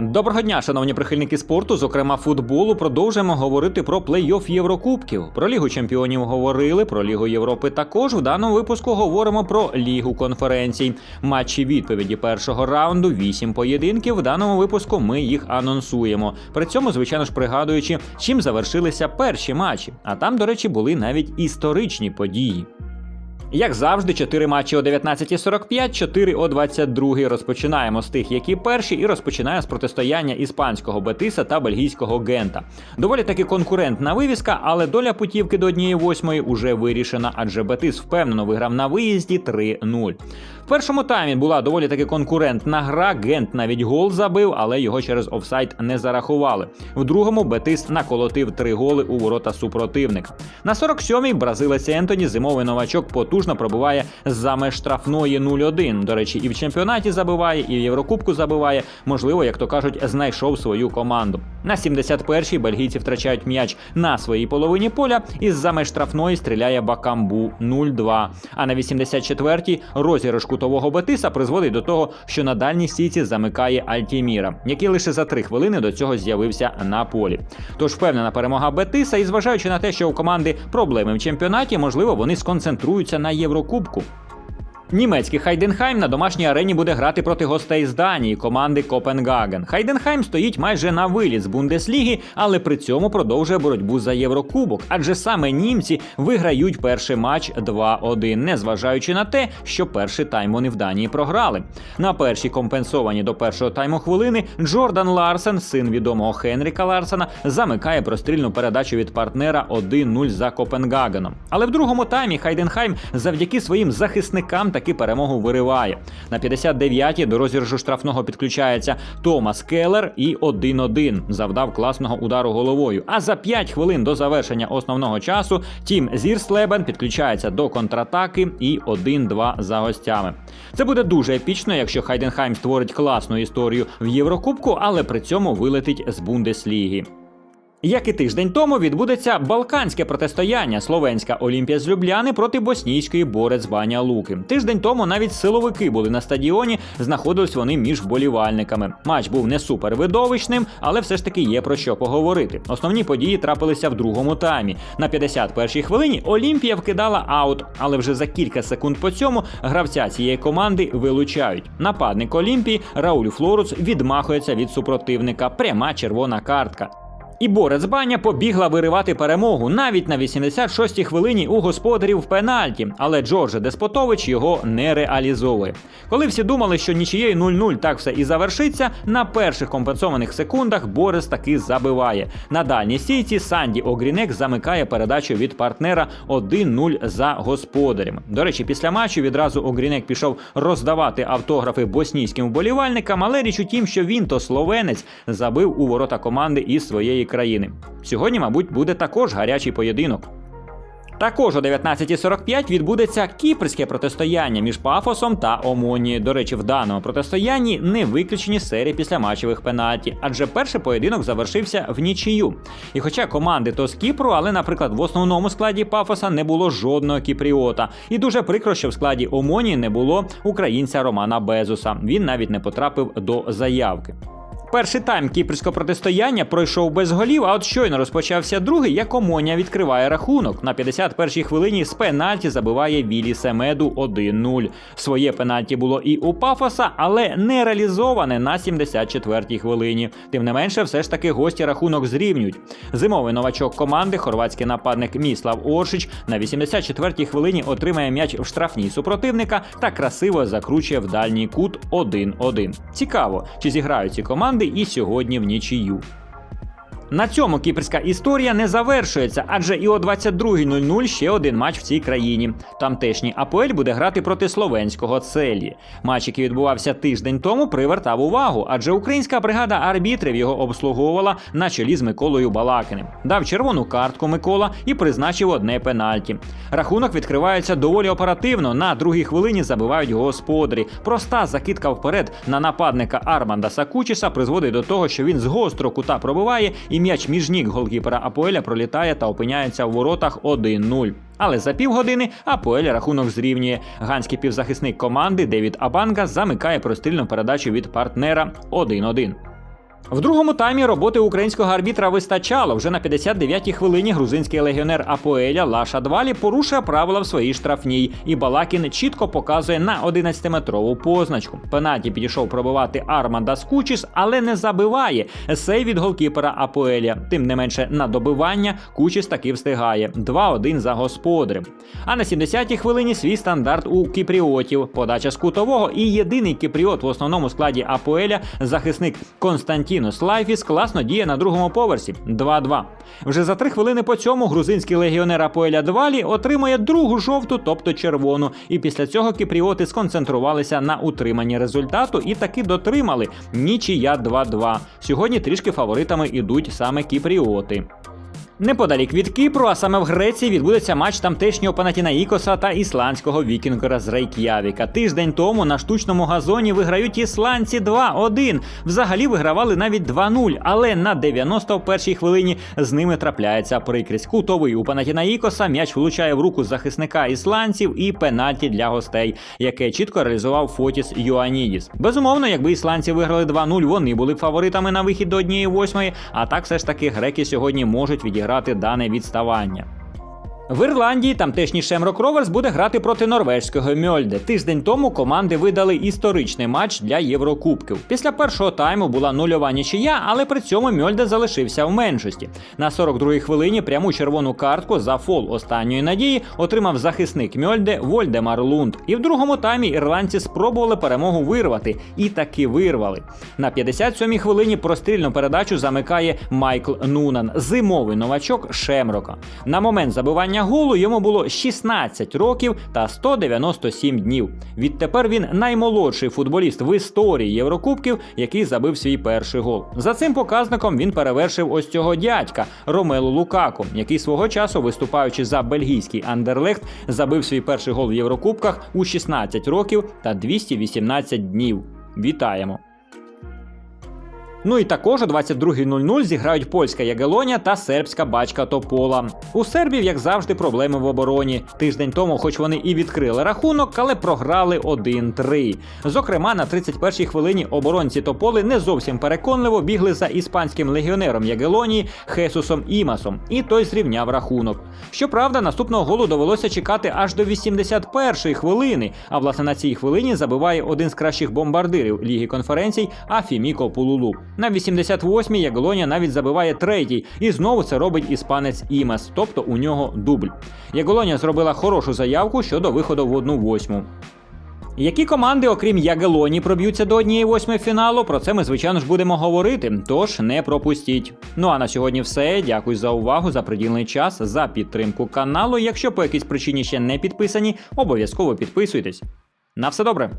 Доброго дня, шановні прихильники спорту, зокрема футболу. Продовжуємо говорити про плей-офф Єврокубків. Про Лігу Чемпіонів говорили, про Лігу Європи також. В даному випуску говоримо про Лігу конференцій. Матчі відповіді першого раунду, вісім поєдинків. В даному випуску ми їх анонсуємо. При цьому, звичайно ж, пригадуючи, чим завершилися перші матчі. А там, до речі, були навіть історичні події. Як завжди, 4 матчі о 19.45, 4 о 22. Розпочинаємо з тих, які перші, і розпочинає з протистояння іспанського Бетиса та бельгійського Гента. Доволі таки конкурентна вивіска, але доля путівки до однієї восьмої уже вирішена, адже Бетис впевнено виграв на виїзді 3-0. В першому таймі була доволі таки конкурентна гра. Гент навіть гол забив, але його через офсайд не зарахували. В другому Бетис наколотив три голи у ворота супротивника. На 47-й бразилець Ентоні зимовий новачок потужно пробиває за штрафної 0-1. До речі, і в чемпіонаті забиває, і в Єврокубку забиває. Можливо, як то кажуть, знайшов свою команду. На 71-й бельгійці втрачають м'яч на своїй половині поля, і з за меж штрафної стріляє Бакамбу 0-2. А на 84-й розіграш кутового Бетиса призводить до того, що на дальній стійці замикає Альтіміра, який лише за три хвилини до цього з'явився на полі. Тож впевнена перемога Бетиса, і зважаючи на те, що у команди проблеми в чемпіонаті, можливо, вони сконцентруються на Єврокубку. Німецький Хайденхайм на домашній арені буде грати проти гостей з Данії команди Копенгаген. Хайденхайм стоїть майже на виліт з Бундесліги, але при цьому продовжує боротьбу за Єврокубок, адже саме німці виграють перший матч 2-1, незважаючи на те, що перший тайм вони в Данії програли. На першій компенсовані до першого тайму хвилини Джордан Ларсен, син відомого Хенріка Ларсена, замикає прострільну передачу від партнера 1-0 за Копенгагеном. Але в другому таймі Хайденхайм завдяки своїм захисникам таки перемогу вириває. На 59-й до розіграшу штрафного підключається Томас Келлер і 1-1 завдав класного удару головою. А за 5 хвилин до завершення основного часу Тім Зірслебен підключається до контратаки і 1-2 за гостями. Це буде дуже епічно, якщо Хайденхайм створить класну історію в Єврокубку, але при цьому вилетить з Бундесліги. Як і тиждень тому відбудеться балканське протистояння Словенська Олімпія з Любляни проти боснійської Борець Баня Луки. Тиждень тому навіть силовики були на стадіоні, знаходились вони між болівальниками. Матч був не супер видовищним, але все ж таки є про що поговорити. Основні події трапилися в другому таймі. На 51-й хвилині Олімпія вкидала аут, але вже за кілька секунд по цьому гравця цієї команди вилучають. Нападник Олімпії Рауль Флоруц відмахується від супротивника. Пряма червона картка. І Борець Баня побігла виривати перемогу навіть на 86-й хвилині у господарів в пенальті, але Джордже Деспотович його не реалізовує. Коли всі думали, що нічією 0-0 так все і завершиться, на перших компенсованих секундах Борис таки забиває. На дальній стійці Санді Огрінек замикає передачу від партнера 1-0 за господарями. До речі, після матчу відразу Огрінек пішов роздавати автографи боснійським вболівальникам, але річ у тім, що він то словенець забив у ворота команди із своєї країни. Сьогодні, мабуть, буде також гарячий поєдинок. Також о 19.45 відбудеться кіпрське протистояння між Пафосом та Омонією. До речі, в даному протистоянні не виключені серії післяматчевих пенальті, адже перший поєдинок завершився в нічию. І хоча команди то з Кіпру, але, наприклад, в основному складі Пафоса не було жодного кіпріота. І дуже прикро, що в складі Омонії не було українця Романа Безуса. Він навіть не потрапив до заявки. Перший тайм кіпрського протистояння пройшов без голів, а от щойно розпочався другий, як Омоня відкриває рахунок. На 51-й хвилині з пенальті забиває Вілі Семеду 1-0. Своє пенальті було і у Пафоса, але не реалізоване на 74-й хвилині. Тим не менше, все ж таки гості рахунок зрівнюють. Зимовий новачок команди, хорватський нападник Міслав Оршич, на 84-й хвилині отримає м'яч в штрафній супротивника та красиво закручує в дальній кут 1-1. Цікаво, чи зіграють ці команди і сьогодні в нічию. На цьому кіпрська історія не завершується, адже і о 22.00 ще один матч в цій країні. Тамтешній АПЛ буде грати проти словенського Целі. Матч, який відбувався тиждень тому, привертав увагу, адже українська бригада арбітрів його обслуговувала на чолі з Миколою Балакиним. Дав червону картку Микола і призначив одне пенальті. Рахунок відкривається доволі оперативно. На другій хвилині забивають господарі. Проста закидка вперед на нападника Арманда Сакучіса призводить до того, що він з гострого кута пробиває і м'яч між ніг голкіпера Апоеля пролітає та опиняється в воротах 1-0. Але за півгодини Апоель рахунок зрівнює. Ганський півзахисник команди Девід Абанга замикає прострільну передачу від партнера 1-1. В другому таймі роботи українського арбітра вистачало. Вже на 59-й хвилині грузинський легіонер Апоеля Лаша Двалі порушує правила в своїй штрафній, і Балакін чітко показує на 11-метрову позначку. Пенаті підійшов пробивати Арманда Скучіс, але не забиває. Сей від голкіпера Апоеля. Тим не менше на добивання Кучіс таки встигає. 2-1 за господарем. А на 70-й хвилині свій стандарт у кіпріотів. Подача з кутового і єдиний кіпріот в основному складі Апоеля захисник Константін. Константінус Лайфіс класно діє на другому поверсі 2-2. Вже за три хвилини по цьому грузинський легіонер Апоеля Двалі отримає другу жовту, тобто червону. І після цього кіпріоти сконцентрувалися на утриманні результату і таки дотримали нічия 2-2. Сьогодні трішки фаворитами ідуть саме кіпріоти. Неподалік від Кіпру, а саме в Греції, відбудеться матч тамтешнього Панатінаїкоса та ісландського вікінгера з Рейк'явіка. Тиждень тому на штучному газоні виграють ісландці 2-1. Взагалі вигравали навіть 2-0, але на 91-й хвилині з ними трапляється прикрість. Кутовий у Панатінаїкоса м'яч влучає в руку захисника ісландців і пенальті для гостей, яке чітко реалізував Фотіс Юанідіс. Безумовно, якби ісландці виграли 2-0, вони були б фаворитами на вихід до однієї восьмої. А так все ж таки греки сьогодні можуть відіграти грати дане відставання. В Ірландії тамтешній Шемрок Роверс буде грати проти норвежського Мьольде. Тиждень тому команди видали історичний матч для Єврокубків. Після першого тайму була нульова нічия, але при цьому Мьольде залишився в меншості. На 42-й хвилині пряму червону картку за фол останньої надії отримав захисник Мьольде Вольдемар Лунд. І в другому таймі ірландці спробували перемогу вирвати, і таки вирвали. На 57-й хвилині прострільну передачу замикає Майкл Нунан, зимовий новачок Шемрока. На момент забивання голу йому було 16 років та 197 днів. Відтепер він наймолодший футболіст в історії Єврокубків, який забив свій перший гол. За цим показником він перевершив ось цього дядька Ромелу Лукаку, який свого часу, виступаючи за бельгійський Андерлехт, забив свій перший гол в Єврокубках у 16 років та 218 днів. Вітаємо! Ну і також о 22.00 зіграють польська Ягелоня та сербська бачка Топола. У сербів, як завжди, проблеми в обороні. Тиждень тому, хоч вони і відкрили рахунок, але програли 1-3. Зокрема, на 31-й хвилині оборонці Тополи не зовсім переконливо бігли за іспанським легіонером Ягелонії Хесусом Імасом, і той зрівняв рахунок. Щоправда, наступного голу довелося чекати аж до 81-ї хвилини. А власне на цій хвилині забиває один з кращих бомбардирів Ліги конференцій Афіміко Пулулу. На 88-й Яголоня навіть забиває третій, і знову це робить іспанець Імас, тобто у нього дубль. Яголоня зробила хорошу заявку щодо виходу в одну восьму. Які команди, окрім Ягелоні, проб'ються до однієї восьми фіналу? Про це ми, звичайно ж, будемо говорити. Тож не пропустіть. Ну а на сьогодні все. Дякую за увагу, за приділений час, за підтримку каналу. Якщо по якійсь причині ще не підписані, обов'язково підписуйтесь. На все добре.